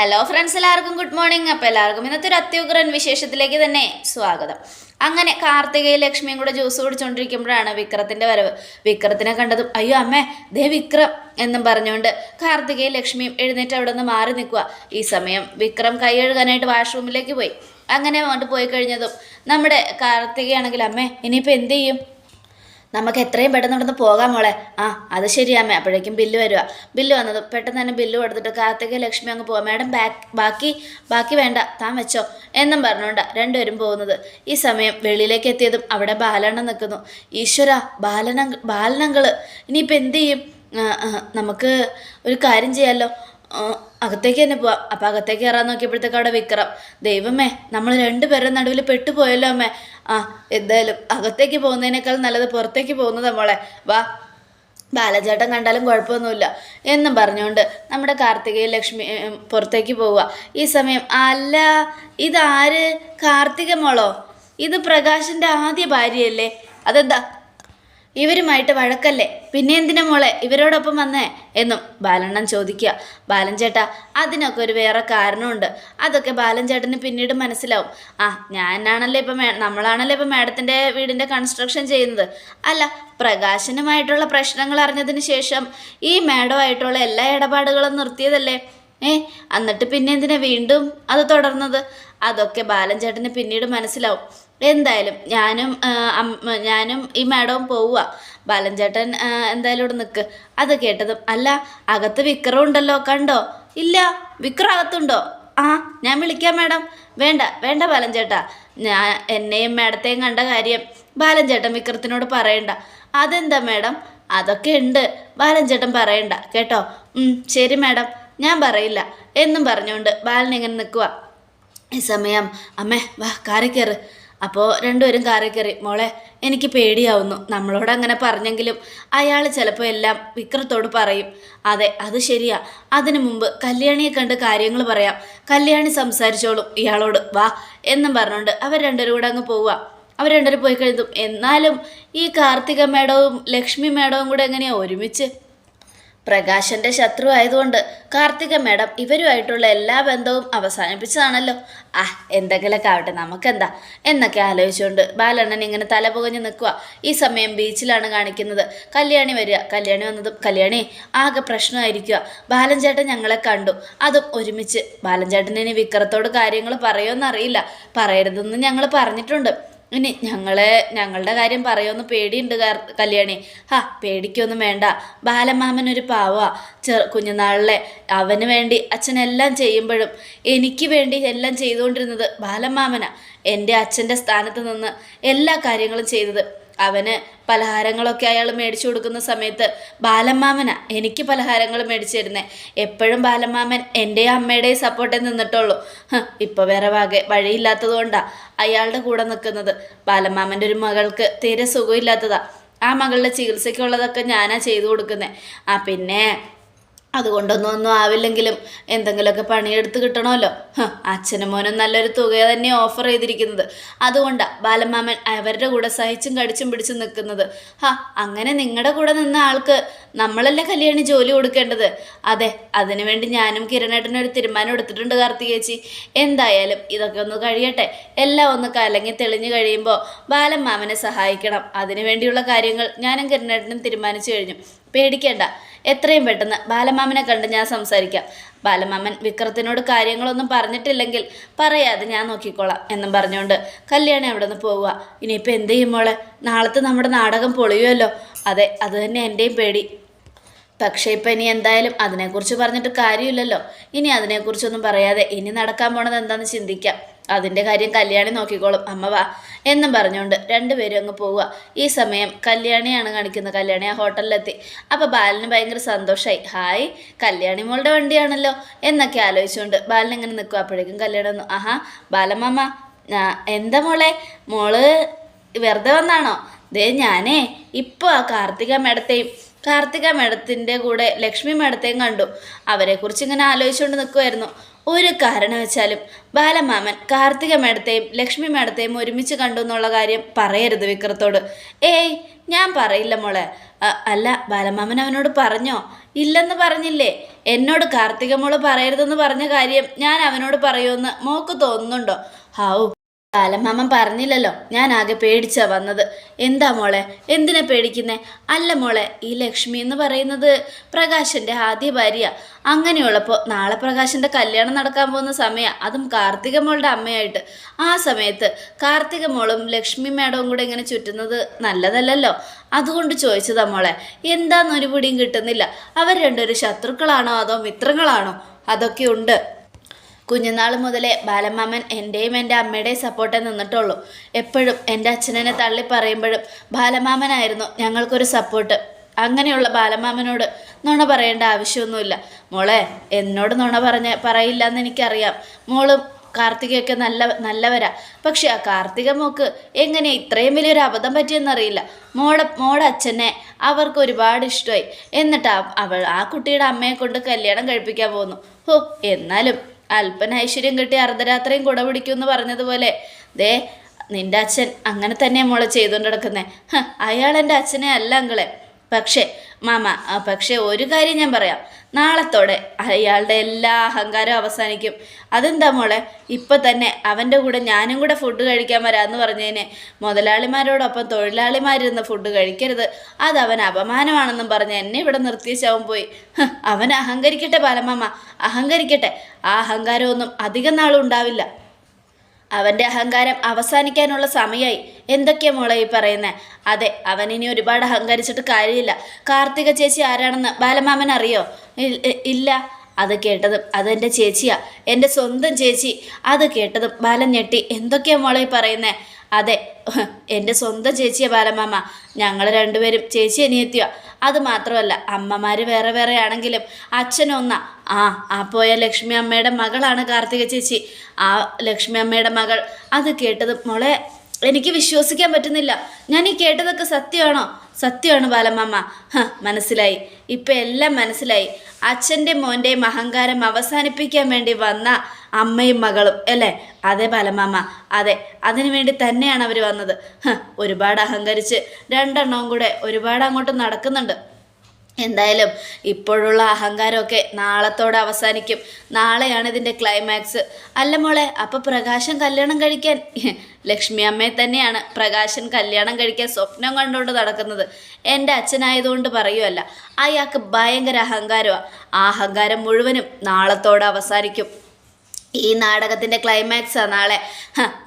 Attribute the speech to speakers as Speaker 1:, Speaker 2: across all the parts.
Speaker 1: Hello friends എല്ലാവർക്കും good morning അപ്പോൾ എല്ലാവർക്കും ഇന്നത്തെ ഒരു അത്യുഗ്രൻ വിശേഷത്തിലേക്ക് തന്നെ സ്വാഗതം. അങ്ങനെ കാർത്തികയും ലക്ഷ്മിയും കൂടെ ജ്യൂസ് കുടിച്ചുകൊണ്ടിരിക്കുമ്പോഴാണ് വിക്രത്തിന്റെ വരവ്. വിക്രത്തിനെ കണ്ടതും അയ്യോ അമ്മേ ദേ വിക്രം എന്നും പറഞ്ഞുകൊണ്ട് കാർത്തികയും ലക്ഷ്മിയും എഴുന്നേറ്റ് അവിടെ നിന്ന് മാറി നിൽക്കുക. ഈ സമയം വിക്രം കൈ കഴുകാനായിട്ട് വാഷ്റൂമിലേക്ക് പോയി. അങ്ങനെ അങ്ങോട്ട് പോയി കഴിഞ്ഞതും നമ്മുടെ കാർത്തികയാണെങ്കിൽ അമ്മേ ഇനിയിപ്പോൾ എന്ത് ചെയ്യും? നമുക്ക് എത്രയും പെട്ടെന്ന് ഇവിടുന്ന് പോകാം മോളെ. ആ അത് ശരിയാമേ അപ്പോഴേക്കും ബില്ല് വരിക ബില്ല് വന്നത് പെട്ടെന്ന് തന്നെ ബില്ല് കൊടുത്തിട്ട് കാർത്തിക ലക്ഷ്മി അങ്ങ് പോവാം. മാഡം ബാക്ക് ബാക്കി ബാക്കി വേണ്ട താൻ വെച്ചോ. എന്നും പറഞ്ഞുകൊണ്ട് രണ്ടുപേരും പോകുന്നത്. ഈ സമയം വെളിയിലേക്ക് എത്തിയതും അവിടെ ബാലണ്ണം നിൽക്കുന്നു. ഈശ്വര ബാലന ബാലനങ്ങൾ ഇനിയിപ്പോൾ എന്ത് ചെയ്യും? നമുക്ക് ഒരു കാര്യം ചെയ്യാമല്ലോ അകത്തേക്ക് തന്നെ പോവാം. അപ്പം അകത്തേക്ക് കയറാൻ നോക്കിയപ്പോഴത്തേക്ക് അവിടെ വിക്രം. ദൈവമേ നമ്മൾ രണ്ടുപേരുടെ നടുവിൽ പെട്ടുപോയല്ലോ അമ്മേ. ആ എന്തായാലും അകത്തേക്ക് പോകുന്നതിനേക്കാൾ നല്ലത് പുറത്തേക്ക് പോകുന്നതാ മോളെ. വാ. ബാലചേട്ടൻ കണ്ടാലും കുഴപ്പമൊന്നുമില്ല. എന്നും പറഞ്ഞുകൊണ്ട് നമ്മുടെ കാർത്തികയും ലക്ഷ്മി പുറത്തേക്ക് പോവുക. ഈ സമയം അല്ല ഇതാര്? കാർത്തിക മോളോ? ഇത് പ്രകാശിന്റെ ആദ്യ ഭാര്യയല്ലേ? അതെന്താ? ഇവരുമായിട്ട് വഴക്കല്ലേ? പിന്നെ എന്തിനാ മോളെ? ഇവരോടൊപ്പം വന്നേ? എന്നും ബാലണ്ണൻ ചോദിക്കുക. ബാലൻ ചേട്ടാ അതിനൊക്കെ ഒരു വേറെ കാരണമുണ്ട്. അതൊക്കെ ബാലൻ ചേട്ടന് പിന്നീട് മനസ്സിലാവും. ആ ഞാനാണല്ലേ ഇപ്പം നമ്മളാണല്ലോ ഇപ്പം മാഡത്തിന്റെ വീടിന്റെ കൺസ്ട്രക്ഷൻ ചെയ്യുന്നത്. അല്ല പ്രകാശനുമായിട്ടുള്ള പ്രശ്നങ്ങൾ അറിഞ്ഞതിന് ശേഷം ഈ മാഡമായിട്ടുള്ള എല്ലാ ഇടപാടുകളും നിർത്തിയതല്ലേ? ഏ എന്നിട്ട് പിന്നെ എന്തിനാ വീണ്ടും അത് തുടർന്നത്? അതൊക്കെ ബാലൻ ചേട്ടന് പിന്നീട് മനസ്സിലാവും. എന്തായാലും ഞാനും ഞാനും ഈ മാഡവും പോവുക ബാലൻ ചേട്ടൻ ആ, എന്തായാലും ഇവിടെ നിൽക്ക് അത് കേട്ടതും അല്ല അകത്ത് വിക്രം ഉണ്ടല്ലോ കണ്ടോ? ഇല്ല വിക്രം അകത്തുണ്ടോ? ആ ഞാൻ വിളിക്കാം മാഡം. വേണ്ട വേണ്ട ബാലൻ ചേട്ടാ ഞാൻ എന്നെയും മാഡത്തെയും കണ്ട കാര്യം ബാലൻ ചേട്ടൻ വിക്രത്തിനോട് പറയണ്ട. അതെന്താ മാഡം? അതൊക്കെ ഉണ്ട്. ബാലൻ ചേട്ടൻ പറയണ്ട കേട്ടോ? ശരി മാഡം. ഞാൻ പറയില്ല. എന്നും പറഞ്ഞുകൊണ്ട് ബാലൻ ഇങ്ങനെ നിൽക്കുക ഈ സമയം അമ്മേ വാ കാറി കയറ്. അപ്പോൾ രണ്ടുപേരും കാറിൽ കയറി മോളെ എനിക്ക് പേടിയാവുന്നു. നമ്മളോട് അങ്ങനെ പറഞ്ഞെങ്കിലും അയാൾ ചിലപ്പോൾ എല്ലാം വിക്രത്തോട് പറയും. അതെ അത് ശരിയാ. അതിനു മുമ്പ് കല്യാണിയെ കണ്ട് കാര്യങ്ങൾ പറയാം. കല്യാണി സംസാരിച്ചോളും ഇയാളോട്. വാ എന്നും പറഞ്ഞുകൊണ്ട് അവർ രണ്ടുപേരും കൂടെ അങ്ങ് പോവുക. അവർ രണ്ടുപേരും പോയി കഴിഞ്ഞതും എന്നാലും ഈ കാർത്തിക മേഡവും ലക്ഷ്മി മേഡവും കൂടെ എങ്ങനെയാണ് ഒരുമിച്ച്? പ്രകാശന്റെ ശത്രു ആയതുകൊണ്ട് കാർത്തിക മേഡം ഇവരുമായിട്ടുള്ള എല്ലാ ബന്ധവും അവസാനിപ്പിച്ചതാണല്ലോ. ആ എന്തെങ്കിലുമൊക്കെ ആവട്ടെ നമുക്കെന്താ? എന്നൊക്കെ ആലോചിച്ചുകൊണ്ട് ബാലണ്ണൻ ഇങ്ങനെ തല പുകഞ്ഞ് നിൽക്കുക ഈ സമയം ബീച്ചിലാണ് കാണിക്കുന്നത്. കല്യാണി വരിക. കല്യാണി വന്നതും കല്യാണി ആകെ പ്രശ്നമായിരിക്കുക ബാലൻ ചേട്ടൻ ഞങ്ങളെ കണ്ടു. അതും ഒരുമിച്ച്. ബാലൻ ചേട്ടൻ ഇനി വിക്രത്തോട് കാര്യങ്ങൾ പറയുമെന്നറിയില്ല. പറയരുതെന്ന് ഞങ്ങൾ പറഞ്ഞിട്ടുണ്ട്. ഇനി ഞങ്ങളെ ഞങ്ങളുടെ കാര്യം പറയുമെന്ന് പേടിയുണ്ട് കല്യാണി. ഹാ പേടിക്കൊന്നും വേണ്ട. ബാലമാമൻ ഒരു പാവാ. ചെറു കുഞ്ഞുനാളിലെ അവന് വേണ്ടി അച്ഛൻ എല്ലാം ചെയ്യുമ്പോഴും എനിക്ക് വേണ്ടി എല്ലാം ചെയ്തുകൊണ്ടിരുന്നത് ബാലമാമനാ. എന്റെ അച്ഛന്റെ സ്ഥാനത്ത് നിന്ന് എല്ലാ കാര്യങ്ങളും ചെയ്തത് അവന് പലഹാരങ്ങളൊക്കെ അയാൾ മേടിച്ചു കൊടുക്കുന്ന സമയത്ത് ബാലമ്മാമനാ എനിക്ക് പലഹാരങ്ങൾ മേടിച്ചു എപ്പോഴും ബാലമ്മാമൻ എന്റെയും അമ്മയുടെയും സപ്പോർട്ടേ നിന്നിട്ടുള്ളൂ. ഇപ്പോൾ വേറെ വാകെ വഴിയില്ലാത്തതുകൊണ്ടാണ് അയാളുടെ കൂടെ നിൽക്കുന്നത്. ബാലമ്മാമന്റെ ഒരു മകൾക്ക് തീരെ സുഖമില്ലാത്തതാ. ആ മകളുടെ ചികിത്സയ്ക്കുള്ളതൊക്കെ ഞാനാ ചെയ്തു കൊടുക്കുന്നത് ആ പിന്നെ അതുകൊണ്ടൊന്നും ഒന്നും ആവില്ലെങ്കിലും എന്തെങ്കിലുമൊക്കെ പണിയെടുത്ത് കിട്ടണമല്ലോ. അച്ഛനും മോനും നല്ലൊരു തുക തന്നെ ഓഫർ ചെയ്തിരിക്കുന്നത്. അതുകൊണ്ടാണ് ബാലമാമൻ അവരുടെ കൂടെ സഹിച്ചും കടിച്ചും പിടിച്ചും നിൽക്കുന്നത്. ഹാ അങ്ങനെ നിങ്ങളുടെ കൂടെ നിന്ന ആൾക്ക് നമ്മളല്ലേ കല്യാണി ജോലി കൊടുക്കേണ്ടത്? അതെ അതിനുവേണ്ടി ഞാനും കിരണേട്ടനും ഒരു തീരുമാനം എടുത്തിട്ടുണ്ട് കാർത്തികേച്ചി എന്തായാലും ഇതൊക്കെ ഒന്ന് കഴിയട്ടെ. എല്ലാം ഒന്ന് കലങ്ങി തെളിഞ്ഞു കഴിയുമ്പോൾ ബാലമാമനെ സഹായിക്കണം. അതിനുവേണ്ടിയുള്ള കാര്യങ്ങൾ ഞാനും കിരണേട്ടനും തീരുമാനിച്ചു കഴിഞ്ഞു. പേടിക്കേണ്ട. എത്രയും പെട്ടെന്ന് ബാലമാമനെ കണ്ട് ഞാൻ സംസാരിക്കാം. ബാലമാമൻ വിക്രത്തിനോട് കാര്യങ്ങളൊന്നും പറഞ്ഞിട്ടില്ലെങ്കിൽ പറയാതെ ഞാൻ നോക്കിക്കോളാം എന്നും പറഞ്ഞുകൊണ്ട് കല്യാണി അവിടെ നിന്ന് പോവുക. ഇനിയിപ്പോൾ എന്ത് മോളെ? നാളത്തെ നമ്മുടെ നാടകം പൊളിയുമല്ലോ. അതെ അത് തന്നെ എന്റെയും പേടി. പക്ഷേ ഇപ്പം ഇനി എന്തായാലും അതിനെക്കുറിച്ച് പറഞ്ഞിട്ട് കാര്യമില്ലല്ലോ. ഇനി അതിനെക്കുറിച്ചൊന്നും പറയാതെ ഇനി നടക്കാൻ പോണത് എന്താണെന്ന് ചിന്തിക്കാം. അതിന്റെ കാര്യം കല്യാണി നോക്കിക്കോളും. അമ്മ വാ എന്നും പറഞ്ഞുകൊണ്ട് രണ്ടുപേരും അങ്ങ് പോവുക. ഈ സമയം കല്യാണിയാണ് കാണിക്കുന്നത്. കല്യാണി ആ ഹോട്ടലിലെത്തി. അപ്പോൾ ബാലന് ഭയങ്കര സന്തോഷമായി ഹായ് കല്യാണി മോളുടെ വണ്ടിയാണല്ലോ എന്നൊക്കെ ആലോചിച്ചുകൊണ്ട് ബാലൻ ഇങ്ങനെ നിൽക്കും അപ്പോഴേക്കും കല്യാണം വന്നു. ആഹാ ബാലമ്മ എന്താ മോളെ? മോൾ വെറുതെ വന്നാണോ? ദേ ഞാനേ ഇപ്പോൾ ആ കാർത്തിക മേഡത്തെയും കാർത്തിക മേഡത്തിന്റെ കൂടെ ലക്ഷ്മി മേഡത്തെയും കണ്ടു. അവരെക്കുറിച്ച് ഇങ്ങനെ ആലോചിച്ചുകൊണ്ട് നിൽക്കുമായിരുന്നു ഒരു കാരണവശാലും ബാലമാമൻ കാർത്തിക മേഡത്തെയും ലക്ഷ്മി മേഡത്തെയും ഒരുമിച്ച് കണ്ടു എന്നുള്ള കാര്യം പറയരുത് വിക്രത്തോട്. ഏയ് ഞാൻ പറയില്ല മോളെ. അല്ല ബാലമാമൻ അവനോട് പറഞ്ഞോ? ഇല്ലെന്ന് പറഞ്ഞില്ലേ? എന്നോട് കാർത്തിക മോൾ പറയരുതെന്ന് പറഞ്ഞ കാര്യം ഞാൻ അവനോട് പറയുമെന്ന് മോക്ക് തോന്നുന്നുണ്ടോ? ഹാവു ബാലമാമൻ പറഞ്ഞില്ലല്ലോ. ഞാൻ ആകെ പേടിച്ചാ വന്നത്. എന്താ മോളെ? എന്തിനാ പേടിക്കുന്നേ? അല്ല മോളെ ഈ ലക്ഷ്മി എന്ന് പറയുന്നത് പ്രകാശന്റെ ആദ്യ ഭാര്യ. അങ്ങനെയുള്ളപ്പോൾ നാളെ പ്രകാശന്റെ കല്യാണം നടക്കാൻ പോകുന്ന സമയം. അതും കാർത്തിക മോളുടെ അമ്മയായിട്ട്. ആ സമയത്ത് കാർത്തിക മോളും ലക്ഷ്മി മേഡവും കൂടെ ഇങ്ങനെ ചുറ്റുന്നത് നല്ലതല്ലല്ലോ. അതുകൊണ്ട് ചോദിച്ചതാ മോളെ എന്താന്നൊരു പിടിയും കിട്ടുന്നില്ല. അവർ രണ്ടൊരു ശത്രുക്കളാണോ അതോ മിത്രങ്ങളാണോ? അതൊക്കെ ഉണ്ട്. കുഞ്ഞുനാൾ മുതലേ ബാലമാമൻ എന്റെയും എന്റെ അമ്മയുടെയും സപ്പോർട്ടേ നിന്നിട്ടുള്ളൂ. എപ്പോഴും എന്റെ അച്ഛനെ തള്ളി പറയുമ്പോഴും ബാലമാമനായിരുന്നു ഞങ്ങൾക്കൊരു സപ്പോർട്ട് അങ്ങനെയുള്ള ബാലമാമനോട് നുണ പറയേണ്ട ആവശ്യമൊന്നുമില്ല. മോളെ എന്നോട് നുണ പറഞ്ഞ പറയില്ല എന്ന് എനിക്കറിയാം. മോളും കാർത്തികയൊക്കെ നല്ല നല്ലവരാ. പക്ഷെ ആ കാർത്തിക മോക്ക് എങ്ങനെ ഇത്രയും വലിയൊരു അബദ്ധം പറ്റിയെന്നറിയില്ല. മോളെ മോടെ അച്ഛനെ അവർക്ക് ഒരുപാട് ഇഷ്ടമായി. എന്നിട്ട് അവൾ ആ കുട്ടിയുടെ അമ്മയെ കൊണ്ട് കല്യാണം കഴിപ്പിക്കാൻ പോകുന്നു. ഹോ എന്നാലും അല്പന ഐശ്വര്യം കിട്ടി അർദ്ധരാത്രിയും കുട പിടിക്കുമെന്ന് പറഞ്ഞതുപോലെ. ദേ നിന്റെ അച്ഛൻ അങ്ങനെ തന്നെ മോളെ ചെയ്തുകൊണ്ട് കിടക്കുന്നത് അയാൾ എന്റെ അച്ഛനെ അല്ല അങ്കളെ. പക്ഷേ മാമ പക്ഷേ ഒരു കാര്യം ഞാൻ പറയാം. നാളത്തോടെ അയാളുടെ എല്ലാ അഹങ്കാരവും അവസാനിക്കും. അതെന്താ മോളെ? ഇപ്പം തന്നെ അവന്റെ കൂടെ ഞാനും കൂടെ ഫുഡ് കഴിക്കാൻ വരാമെന്ന് പറഞ്ഞതിന് മുതലാളിമാരോടൊപ്പം തൊഴിലാളിമാരിരുന്ന് ഫുഡ് കഴിക്കരുത്. അത് അവൻ അപമാനമാണെന്നും പറഞ്ഞ് എന്നെ ഇവിടെ നിർത്തിയച്ചവൻ പോയി. അവൻ അഹങ്കരിക്കട്ടെ ബാലമാമ. അഹങ്കരിക്കട്ടെ. ആ അഹങ്കാരമൊന്നും അധികം നാളും ഉണ്ടാവില്ല. അവന്റെ അഹങ്കാരം അവസാനിക്കാനുള്ള സമയമായി എന്തൊക്കെയാ മോളെ ഈ പറയുന്നത് അതെ അവൻ ഇനി ഒരുപാട് അഹങ്കരിച്ചിട്ട് കാര്യമില്ല. കാർത്തിക ചേച്ചി ആരാണെന്ന് ബാലമാമൻ അറിയോ? ഇല്ല. അത് കേട്ടതും അതെന്റെ ചേച്ചിയാ. എന്റെ സ്വന്തം ചേച്ചി. അത് കേട്ടതും ബാലൻ ഞെട്ടി. എന്തൊക്കെയാ മോളെ ഈ പറയുന്നേ? അതെ എന്റെ സ്വന്തം ചേച്ചിയാ ബാലമാമ. ഞങ്ങൾ രണ്ടുപേരും ചേച്ചി അനിയത്തിയോ. അത് മാത്രമല്ല അമ്മമാർ വേറെ വേറെ ആണെങ്കിലും അച്ഛനൊന്ന ആ ആ പോയ ലക്ഷ്മി അമ്മയുടെ മകളാണ് കാർത്തിക ചേച്ചി. ആ ലക്ഷ്മി അമ്മയുടെ മകൾ. അത് കേട്ടത് മോളെ എനിക്ക് വിശ്വസിക്കാൻ പറ്റുന്നില്ല. ഞാൻ ഈ കേട്ടതൊക്കെ സത്യമാണോ? സത്യമാണ് ബാലമ്മ. മനസ്സിലായി. ഇപ്പം എല്ലാം മനസ്സിലായി. അച്ഛന്റെ മോന്റെയും അഹങ്കാരം അവസാനിപ്പിക്കാൻ വേണ്ടി വന്ന അമ്മയും മകളും അല്ലേ? അതെ ബാലമാമ അതെ. അതിനു വേണ്ടി തന്നെയാണ് അവർ വന്നത്. ഒരുപാട് അഹങ്കരിച്ച് രണ്ടെണ്ണവും കൂടെ ഒരുപാട് അങ്ങോട്ട് നടക്കുന്നുണ്ട്. എന്തായാലും ഇപ്പോഴുള്ള അഹങ്കാരമൊക്കെ നാളത്തോടെ അവസാനിക്കും. നാളെയാണ് ഇതിന്റെ ക്ലൈമാക്സ് അല്ല മോളെ അപ്പോൾ പ്രകാശം കല്യാണം കഴിക്കാൻ? ലക്ഷ്മി അമ്മയെ തന്നെയാണ് പ്രകാശൻ കല്യാണം കഴിക്കാൻ സ്വപ്നം കണ്ടുകൊണ്ട് നടക്കുന്നത്. എന്റെ അച്ഛനായതുകൊണ്ട് പറയുമല്ല അയാൾക്ക് ഭയങ്കര അഹങ്കാരമാണ് ആ അഹങ്കാരം മുഴുവനും നാളത്തോടെ അവസാനിക്കും. ഈ നാടകത്തിന്റെ ക്ലൈമാക്സാ നാളെ.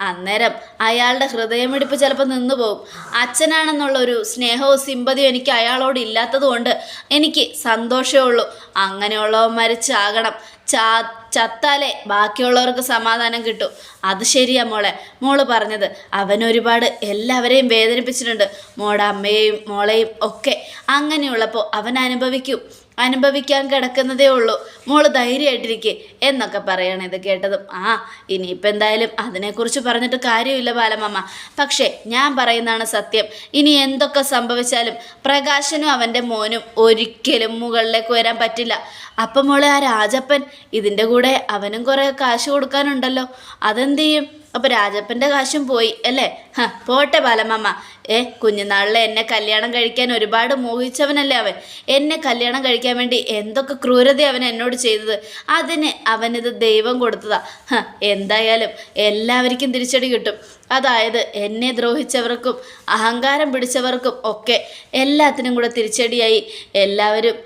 Speaker 1: അന്നേരം അയാളുടെ ഹൃദയമിടിപ്പ് ചിലപ്പോൾ നിന്നു പോകും. അച്ഛനാണെന്നുള്ളൊരു സ്നേഹവും സിമ്പതിയും എനിക്ക് അയാളോട് ഇല്ലാത്തത് കൊണ്ട് എനിക്ക് സന്തോഷമേ ഉള്ളൂ. അങ്ങനെയുള്ളവന്മാർ ചാകണം ചാ ചത്താലേ ബാക്കിയുള്ളവർക്ക് സമാധാനം കിട്ടും. അത് ശരിയാ മോളെ. മോൾ പറഞ്ഞത് അവൻ ഒരുപാട് എല്ലാവരെയും വേദനിപ്പിച്ചിട്ടുണ്ട്. മോടെ അമ്മയെയും മോളെയും ഒക്കെ അങ്ങനെയുള്ളപ്പോൾ അവൻ അനുഭവിക്കും. അനുഭവിക്കാൻ കിടക്കുന്നതേ ഉള്ളൂ. മോൾ ധൈര്യമായിട്ടിരിക്കെ എന്നൊക്കെ പറയണം ഇത് കേട്ടതും. ആ ഇനിയിപ്പോൾ എന്തായാലും അതിനെക്കുറിച്ച് പറഞ്ഞിട്ട് കാര്യമില്ല ബാലമ്മ. പക്ഷേ ഞാൻ പറയുന്നതാണ് സത്യം. ഇനി എന്തൊക്കെ സംഭവിച്ചാലും പ്രകാശനും അവന്റെ മോനും ഒരിക്കലും മുകളിലേക്ക് വരാൻ പറ്റില്ല. അപ്പം മോളെ ആ രാജപ്പൻ ഇതിന്റെ കൂടെ അവനും കുറേ കാശ് കൊടുക്കാനുണ്ടല്ലോ. അതെന്ത് ചെയ്യും? അപ്പോൾ രാജപ്പന്റെ കാശും പോയി അല്ലേ? ഹ പോട്ടെ ബാലമ്മ. ഏ കുഞ്ഞുനാളിലെ എന്നെ കല്യാണം കഴിക്കാൻ ഒരുപാട് മോഹിച്ചവനല്ലേ അവൻ? എന്നെ കല്യാണം കഴിക്കാൻ വേണ്ടി എന്തൊക്കെ ക്രൂരത അവൻ എന്നോട് ചെയ്തത്? അതിന് അവനിത് ദൈവം കൊടുത്തതാ. ഹ എന്തായാലും എല്ലാവർക്കും തിരിച്ചടി കിട്ടും. അതായത് എന്നെ ദ്രോഹിച്ചവർക്കും അഹങ്കാരം പിടിച്ചവർക്കും ഒക്കെ എല്ലാത്തിനും കൂടെ തിരിച്ചടിയായി എല്ലാവരും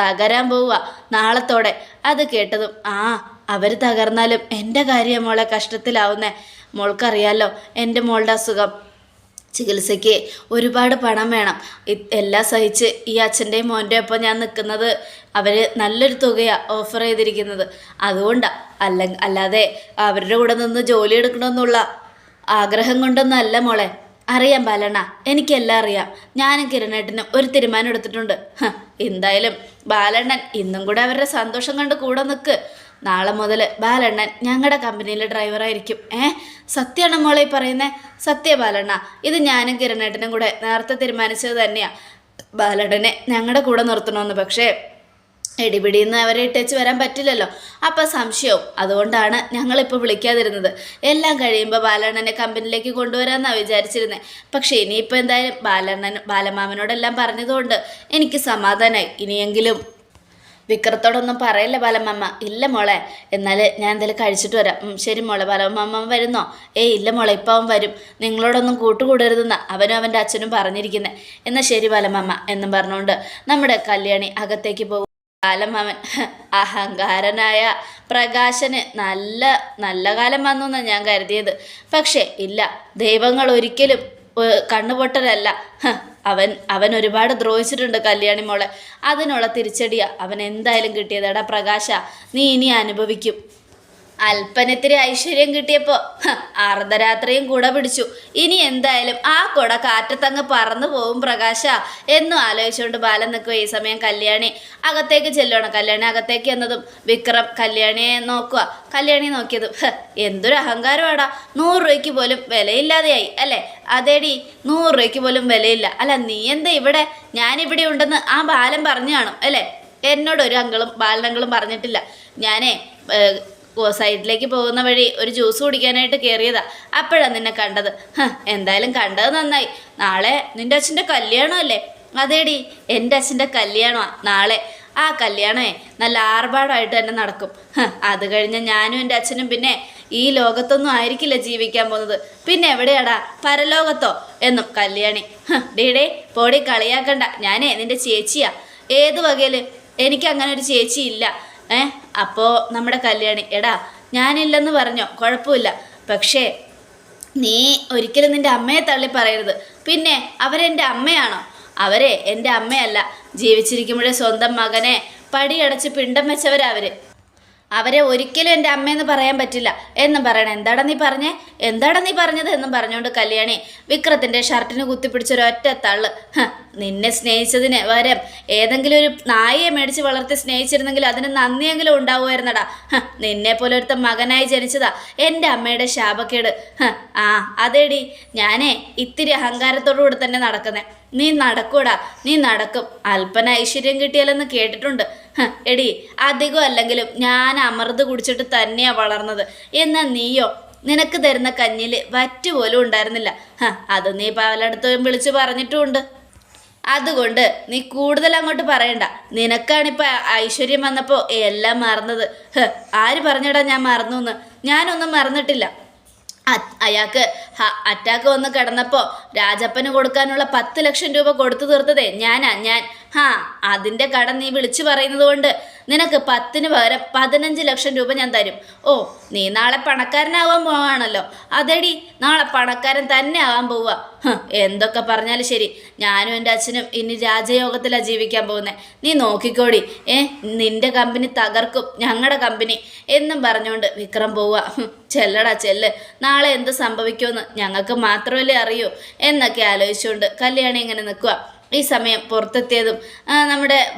Speaker 1: തകരാൻ പോവുക നാളത്തോടെ. അത് കേട്ടതും ആ അവർ തകർന്നാലും എന്റെ കാര്യം മോളെ കഷ്ടത്തിലാവുന്നേ. മോൾക്കറിയാലോ എന്റെ മോളുടെ അസുഖം. ചികിത്സയ്ക്ക് ഒരുപാട് പണം വേണം. എല്ലാം സഹിച്ച് ഈ അച്ഛന്റെയും മോന്റെയും ഒപ്പം ഞാൻ നിൽക്കുന്നത് അവർ നല്ലൊരു തുകയാണ് ഓഫർ ചെയ്തിരിക്കുന്നത്. അതുകൊണ്ടാണ് അല്ല അല്ലാതെ അവരുടെ കൂടെ നിന്ന് ജോലി എടുക്കണമെന്നുള്ള ആഗ്രഹം കൊണ്ടൊന്നല്ല മോളെ. അറിയാം ബാലണ്ണ എനിക്കെല്ലാം അറിയാം. ഞാനും കിരണേട്ടനും ഒരു തീരുമാനം എടുത്തിട്ടുണ്ട്. എന്തായാലും ബാലണ്ണൻ ഇന്നും കൂടെ അവരുടെ സന്തോഷം കണ്ട് കൂടെ നിൽക്ക് നാളെ മുതൽ ബാലണ്ണൻ ഞങ്ങളുടെ കമ്പനിയിലെ ഡ്രൈവറായിരിക്കും ഏ? സത്യമാണ് മോളെ പറയുന്നത് സത്യ ബാലണ്ണ. ഇത് ഞാനും കിരണേട്ടനും കൂടെ നേരത്തെ തീരുമാനിച്ചത് തന്നെയാണ് ബാലണ്ണനെ ഞങ്ങളുടെ കൂടെ നിർത്തണമെന്ന് പക്ഷേ ഇടിപിടിന്ന് അവരെ ഇട്ടേച്ച് വരാൻ പറ്റില്ലല്ലോ. അപ്പം സംശയവും. അതുകൊണ്ടാണ് ഞങ്ങളിപ്പോൾ വിളിക്കാതിരുന്നത്. എല്ലാം കഴിയുമ്പോൾ ബാലണ്ണനെ കമ്പനിയിലേക്ക് കൊണ്ടുവരാമെന്നാണ് വിചാരിച്ചിരുന്നത് പക്ഷേ ഇനിയിപ്പോൾ എന്തായാലും ബാലണ്ണൻ ബാലമാമനോടെല്ലാം പറഞ്ഞതുകൊണ്ട് എനിക്ക് സമാധാനമായി ഇനിയെങ്കിലും വിക്രത്തോടൊന്നും പറയല്ല ബാലമ്മമ്മ ഇല്ല മോളെ. എന്നാൽ ഞാൻ എന്തായാലും കഴിച്ചിട്ട് വരാം. ശരി മോളെ. ബാലമ്മമ്മ വരുന്നോ? ഏയ് ഇല്ല മോളെ. ഇപ്പം അവൻ വരും. നിങ്ങളോടൊന്നും കൂട്ടുകൂടരുതെന്ന അവനും അവന്റെ അച്ഛനും പറഞ്ഞിരിക്കുന്നത് എന്നാൽ ശരി ബാലമ്മ എന്നും പറഞ്ഞുകൊണ്ട് നമ്മുടെ കല്യാണി അകത്തേക്ക് പോകും. കാലമാമൻ അഹങ്കാരനായ പ്രകാശന് നല്ല നല്ല കാലം വന്നു എന്നാണ് ഞാൻ കരുതിയത്. പക്ഷേ ഇല്ല. ദൈവങ്ങൾ ഒരിക്കലും കണ്ണുപൊട്ടലല്ല. അവൻ അവൻ ഒരുപാട് ദ്രോഹിച്ചിട്ടുണ്ട് കല്യാണി മോളെ. അതിനുള്ള തിരിച്ചടിയാ. അവൻ എന്തായാലും കിട്ടിയതെടാ പ്രകാശ നീ ഇനി അനുഭവിക്കും. അല്പനത്തിരി ഐശ്വര്യം കിട്ടിയപ്പോൾ അർദ്ധരാത്രിയും കുട പിടിച്ചു. ഇനി എന്തായാലും ആ കുട കാറ്റത്തങ്ങ് പറന്നു പോവും പ്രകാശ. എന്നും ആലോചിച്ചുകൊണ്ട് ബാലൻ നിൽക്കുക ഈ സമയം കല്യാണി. അകത്തേക്ക് ചെല്ലണം കല്യാണി അകത്തേക്ക് എന്നതും വിക്രം കല്യാണിയെ നോക്കുക കല്യാണി നോക്കിയതും എന്തൊരു അഹങ്കാരമാടാ. നൂറ് രൂപയ്ക്ക് പോലും വിലയില്ലാതെയായി അല്ലേ? അതേടി നൂറ് രൂപയ്ക്ക് പോലും വിലയില്ല. അല്ല നീ എന്താ ഇവിടെ? ഞാനിവിടെ ഉണ്ടെന്ന് ആ ബാലൻ പറഞ്ഞു കാണും അല്ലേ? എന്നോട് ഒരു അങ്കളും ബാലനങ്ങളും പറഞ്ഞിട്ടില്ല. ഞാനേ സൈഡിലേക്ക് പോകുന്ന വഴി ഒരു ജ്യൂസ് കുടിക്കാനായിട്ട് കയറിയതാ അപ്പോഴാണ് നിന്നെ കണ്ടത്. എന്തായാലും കണ്ടത് നന്നായി. നാളെ നിന്റെ അച്ഛന്റെ കല്യാണമല്ലേ? അതേടി എന്റെ അച്ഛന്റെ കല്യാണമാണ് നാളെ. ആ കല്യാണമേ നല്ല ആർഭാടമായിട്ട് തന്നെ നടക്കും. അത് കഴിഞ്ഞ് ഞാനും എന്റെ അച്ഛനും പിന്നെ ഈ ലോകത്തൊന്നും ആയിരിക്കില്ല ജീവിക്കാൻ പോകുന്നത്. പിന്നെ എവിടെയാടാ? പരലോകത്തോ? എന്നും കല്യാണി. ഡീഡേ പോടി കളിയാക്കണ്ട. ഞാനേ നിന്റെ ചേച്ചിയാ. ഏത് വകയിൽ എനിക്ക് അങ്ങനെ ഒരു ചേച്ചി ഇല്ല. ഏ അപ്പോൾ നമ്മുടെ കല്യാണി. എടാ ഞാനില്ലെന്ന് പറഞ്ഞോ? കുഴപ്പമില്ല. പക്ഷേ നീ ഒരിക്കലും നിന്റെ അമ്മയെ തള്ളി പറയരുത്. പിന്നെ അവരെന്റെ അമ്മയാണോ? അവരെ എന്റെ അമ്മയല്ല. ജീവിച്ചിരിക്കുമ്പോഴേ സ്വന്തം മകനെ പടിയടച്ച് പിണ്ടം വെച്ചവരാ അവർ ഒരിക്കലും എന്റെ അമ്മയെന്ന് പറയാൻ പറ്റില്ല. എന്നും പറയണം. എന്താടാ നീ പറഞ്ഞേ? എന്താടാ നീ പറഞ്ഞത്? എന്നും പറഞ്ഞുകൊണ്ട് കല്യാണി വിക്രത്തിന്റെ ഷർട്ടിന് കുത്തിപ്പിടിച്ചൊരൊറ്റ തള്ള്. നിന്നെ സ്നേഹിച്ചതിന് വരം ഏതെങ്കിലും ഒരു നായയെ മേടിച്ച് വളർത്തി സ്നേഹിച്ചിരുന്നെങ്കിൽ അതിന് നന്ദിയെങ്കിലും ഉണ്ടാവുമായിരുന്നടാ. നിന്നെ പോലെ ഒരുത്ത മകനായി ജനിച്ചതാ എന്റെ അമ്മയുടെ ശാപക്കേട്. ആ അതേടി. ഞാനേ ഇത്തിരി അഹങ്കാരത്തോടു കൂടി തന്നെ നടക്കുന്നേ. നീ നടക്കൂടാ. നീ നടക്കും. അല്പന ഐശ്വര്യം കിട്ടിയാലെന്ന് കേട്ടിട്ടുണ്ട്. എടി അധികം അല്ലെങ്കിലും ഞാൻ അമൃത് കുടിച്ചിട്ട് തന്നെയാ വളർന്നത്. എന്നാൽ നീയോ? നിനക്ക് തരുന്ന കഞ്ഞിൽ വറ്റ് പോലും ഉണ്ടായിരുന്നില്ല. അത് നീ പലയിടത്തും വിളിച്ചു പറഞ്ഞിട്ടുമുണ്ട്. അതുകൊണ്ട് നീ കൂടുതൽ അങ്ങോട്ട് പറയണ്ട. നിനക്കാണിപ്പോൾ ഐശ്വര്യം വന്നപ്പോൾ എല്ലാം മറന്നത്. ആര് പറഞ്ഞടാ ഞാൻ മറന്നു എന്ന് ഞാനൊന്നും മറന്നിട്ടില്ല. അയാൾക്ക് അറ്റാക്ക് വന്ന് കിടന്നപ്പോൾ രാജപ്പന് കൊടുക്കാനുള്ള പത്ത് ലക്ഷം രൂപ കൊടുത്തു തീർത്തതേ. ഞാനാ ഞാൻ. ഹാ അതിന്റെ കടം നീ വിളിച്ചു പറയുന്നത് കൊണ്ട് നിനക്ക് പത്തിന് പകരം പതിനഞ്ച് ലക്ഷം രൂപ ഞാൻ തരും. ഓ നീ നാളെ പണക്കാരനാവാൻ പോവാണല്ലോ. അതെടി നാളെ പണക്കാരൻ തന്നെ ആവാൻ പോവുക എന്തൊക്കെ പറഞ്ഞാലും ശരി. ഞാനും എന്റെ അച്ഛനും ഇനി രാജയോഗത്തിലാണ് ജീവിക്കാൻ പോകുന്നത് നീ നോക്കിക്കോടി. ഏ നിന്റെ കമ്പനി തകർക്കും ഞങ്ങളുടെ കമ്പനി. എന്നും പറഞ്ഞുകൊണ്ട് വിക്രം പോവുക ചെല്ലടാ ചെല്ല്. നാളെ എന്ത് സംഭവിക്കുമെന്ന് ഞങ്ങൾക്ക് മാത്രമല്ലേ അറിയൂ. എന്നൊക്കെ ആലോചിച്ചുകൊണ്ട് കല്യാണി ഇങ്ങനെ നിൽക്കുക ഈ സമയം പുറത്തെത്തിയതും നമ്മുടെ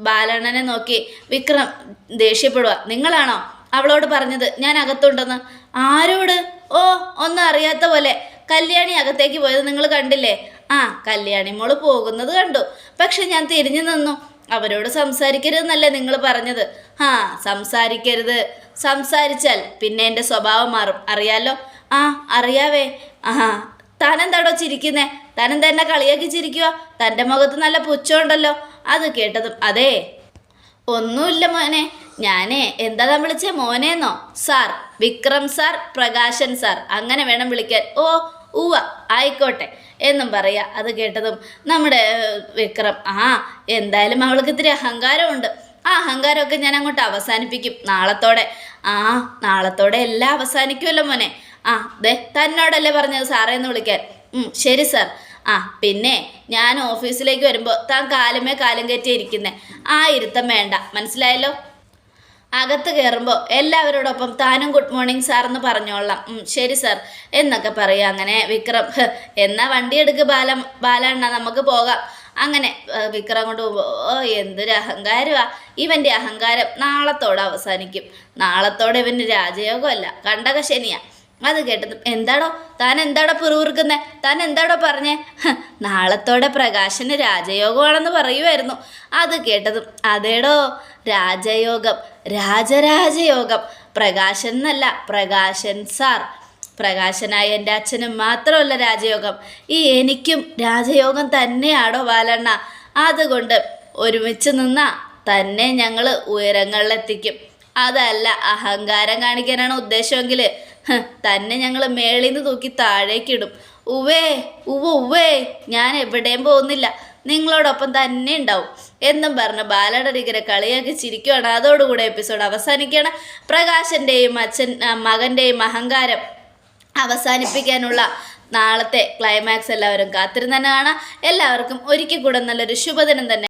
Speaker 1: ബാലണ്ണനെ നോക്കി വിക്രം ദേഷ്യപ്പെടുക നിങ്ങളാണോ അവളോട് പറഞ്ഞത്? ഞാൻ അകത്തുണ്ടെന്ന്. ആരോട്? ഓ ഒന്നും അറിയാത്ത പോലെ. കല്യാണി അകത്തേക്ക് പോയത് നിങ്ങൾ കണ്ടില്ലേ? ആ കല്യാണി മോൾ പോകുന്നത് കണ്ടു. പക്ഷെ ഞാൻ തിരിഞ്ഞു നിന്നു. അവരോട് സംസാരിക്കരുതെന്നല്ലേ നിങ്ങൾ പറഞ്ഞത്? ആ സംസാരിക്കരുത്. സംസാരിച്ചാൽ പിന്നെ എന്റെ സ്വഭാവം മാറും. അറിയാലോ? ആ അറിയാവേ. ആ താനെന്താടോ ചിരിക്കുന്നേ? താനെന്താ തന്നെ കളിയാക്കി ചിരിക്കുക? തന്റെ മുഖത്ത് നല്ല പുച്ഛമുണ്ടല്ലോ. അത് കേട്ടതും അതെ. ഒന്നുമില്ല മോനെ. ഞാനേ എന്താ താൻ വിളിച്ചേ? മോനേന്നോ? Sir Vikram sir Prakashan sir. അങ്ങനെ വേണം വിളിക്കാൻ. ഓ ഉവ ആയിക്കോട്ടെ എന്നും പറയുക അത് കേട്ടതും നമ്മുടെ വിക്രം. ആ എന്തായാലും അവൾക്ക് ഇത്തിരി അഹങ്കാരമുണ്ട്. ആ അഹങ്കാരമൊക്കെ ഞാൻ അങ്ങോട്ട് അവസാനിപ്പിക്കും. നാളത്തോടെ. ആ നാളത്തോടെ എല്ലാം അവസാനിക്കുമല്ലോ മോനെ. ആ ദേ തന്നോടല്ലേ പറഞ്ഞത് സാറേ എന്ന് വിളിക്കാൻ ശരി സാർ. ആ പിന്നെ ഞാൻ ഓഫീസിലേക്ക് വരുമ്പോൾ താൻ കാലമേ കാലം കയറ്റി ഇരിക്കുന്നേ. ആ ഇരുത്തം വേണ്ട. മനസ്സിലായല്ലോ? അകത്ത് കയറുമ്പോൾ എല്ലാവരോടൊപ്പം താനും ഗുഡ് മോർണിംഗ് സാർ എന്ന് പറഞ്ഞോളാം. ശരി സാർ എന്നൊക്കെ പറയുക അങ്ങനെ വിക്രം "ഹ്, എന്നാ വണ്ടി എടുക്ക് ബാല ബാലണ്ണ നമുക്ക് പോകാം. അങ്ങനെ വിക്രം കൊണ്ട് ഓ എന്തൊരു അഹങ്കാരമാ. ഇവന്റെ അഹങ്കാരം നാളത്തോടെ അവസാനിക്കും. നാളത്തോടെ ഇവന്റെ രാജയോഗമല്ല. കണ്ടക ശനിയാ. അത് കേട്ടത്. എന്താടോ? താൻ എന്താടോ പിറുവിറുക്കുന്നേ താൻ എന്താടോ പറഞ്ഞേ? നാളത്തോടെ പ്രകാശന് രാജയോഗമാണെന്ന് പറയുമായിരുന്നു അത് കേട്ടതും അതേടോ? രാജയോഗം രാജരാജയോഗം. പ്രകാശൻ എന്നല്ല പ്രകാശൻ സാർ. പ്രകാശനായ എന്റെ അച്ഛനും മാത്രമല്ല രാജയോഗം. ഈ എനിക്കും രാജയോഗം തന്നെയാടോ ബാലണ്ണ? അതുകൊണ്ട് ഒരുമിച്ച് നിന്നാ തന്നെ ഞങ്ങൾ ഉയരങ്ങളിലെത്തിക്കും. അതല്ല അഹങ്കാരം കാണിക്കാനാണ് ഉദ്ദേശമെങ്കിൽ തന്നെ ഞങ്ങൾ മേളിൽ നിന്ന് തൂക്കി താഴേക്കിടും. ഉവേ ഉവ ഉവേ ഞാൻ എവിടെയും പോകുന്നില്ല. നിങ്ങളോടൊപ്പം തന്നെ ഉണ്ടാവും. എന്നും പറഞ്ഞ് ബാലടരികരെ കളിയാക്കി ചിരിക്കുകയാണ് അതോടുകൂടെ എപ്പിസോഡ് അവസാനിക്കുകയാണ്. പ്രകാശന്റെയും അച്ഛൻ മകന്റെയും അഹങ്കാരം അവസാനിപ്പിക്കാനുള്ള നാളത്തെ ക്ലൈമാക്സ് എല്ലാവരും കാത്തിരുന്ന് തന്നെ കാണാം. എല്ലാവർക്കും ഒരിക്കൽ കൂടെ നല്ലൊരു ശുഭദിനം തന്നെ.